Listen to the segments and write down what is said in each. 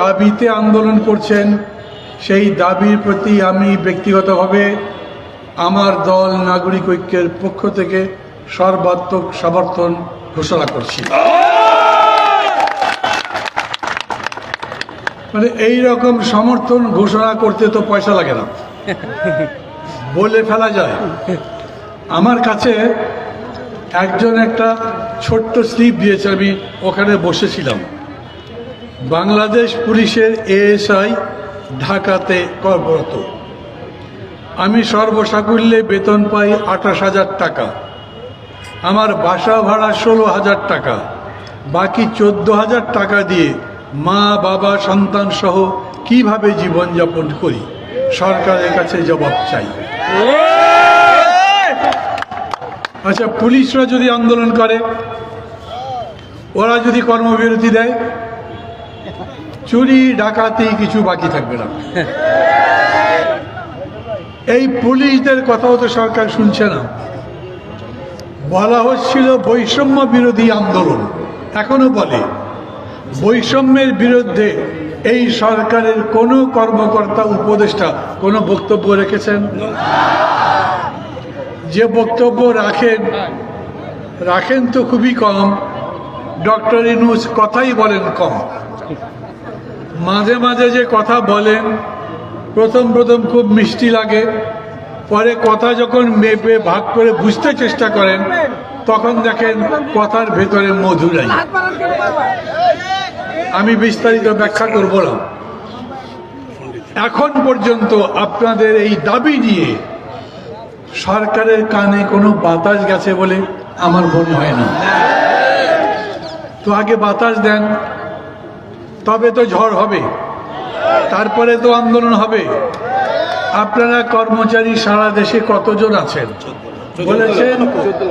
দাবিতে আন্দোলন করছেন, সেই দাবির প্রতি আমি ব্যক্তিগতভাবে আমার দল নাগরিক ঐক্যের পক্ষ থেকে সর্বাত্মক সমর্থন ঘোষণা করছি। মানে এই রকম সমর্থন ঘোষণা করতে তো পয়সা লাগে না। বলে ফেলা যায়। আমার কাছে একজন একটা ছোট্ট স্লিপ দিয়েছে, আমি ওখানে বসেছিলাম। বাংলাদেশ পুলিশের এএসআই ঢাকাতে কর্মরত। আমি সর্বসাকুল্যে বেতন পাই আঠাশ হাজার টাকা। আমার বাসা ভাড়া ষোলো হাজার টাকা। বাকি চোদ্দ হাজার টাকা দিয়ে মা, বাবা, সন্তান সহ কীভাবে জীবনযাপন করি? সরকারের কাছে জবাব চাই। আচ্ছা পুলিশরা যদি আন্দোলন করে, ওরা যদি কর্মবিরতি দেয় চুরি, ডাকাতি কিছু বাকি থাকবে না। এই পুলিশদের কথাও তো সরকার শুনছে না। বলা হচ্ছিল বৈষম্য বিরোধী আন্দোলন। এখনও বলে, বৈষম্যের বিরুদ্ধে এই সরকারের কোনো কর্মকর্তা, উপদেষ্টা কোনো বক্তব্য রেখেছেন? যে বক্তব্য রাখেন রাখেন তো খুবই কম। ডক্টর ইনুস কথাই বলেন কম। মাঝে মাঝে যে কথা বলেন, প্রথম প্রথম খুব মিষ্টি লাগে। পরে কথা যখন মেপে ভাগ করে বুঝতে চেষ্টা করেন, তখন দেখেন কথার ভেতরে মধুরাই আমি বিস্তারিত ব্যাখ্যা করব না। এখন পর্যন্ত আপনাদের এই দাবি নিয়ে সরকারের কানে কোনো বাতাস গেছে বলে আমার মনে হয় না। তো আগে বাতাস দেন তবে তো ঝড় হবে। তারপরে তো আন্দোলন হবে। আপনারা কর্মচারী সারা দেশে কতজন আছেন? বলেছেন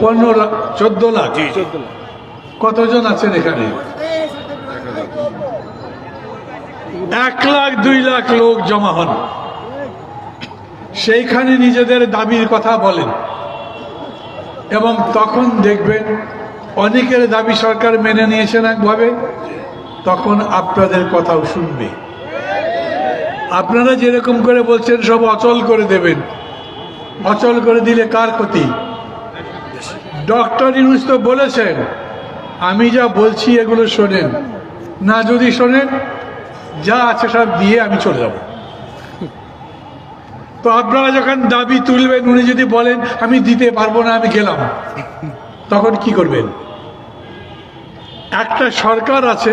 পনেরো লাখ চোদ্দ লাখ। কতজন আছেন এখানে? এক লাখ দুই লাখ লোক জমা হন। সেইখানে নিজেদের দাবির কথা বলেন। এবং তখন দেখবেন অনেকের দাবি সরকার মেনে নিয়েছেন একভাবে। তখন আপনাদের কথাও শুনবে। আপনারা যেরকম করে বলছেন, সব অচল করে দেবেন। অচল করে দিলে কার ক্ষতি? ডক্টর ইউনুস তো বলেছেন, আমি যা বলছি এগুলো শোনেন। না, যদি শোনেন, যা আছে সব দিয়ে আমি চলে যাব। তো আপনারা যখন দাবি তুলবেন, উনি যদি বলেন, আমি দিতে পারব না, আমি গেলাম, তখন কি করবেন? একটা সরকার আছে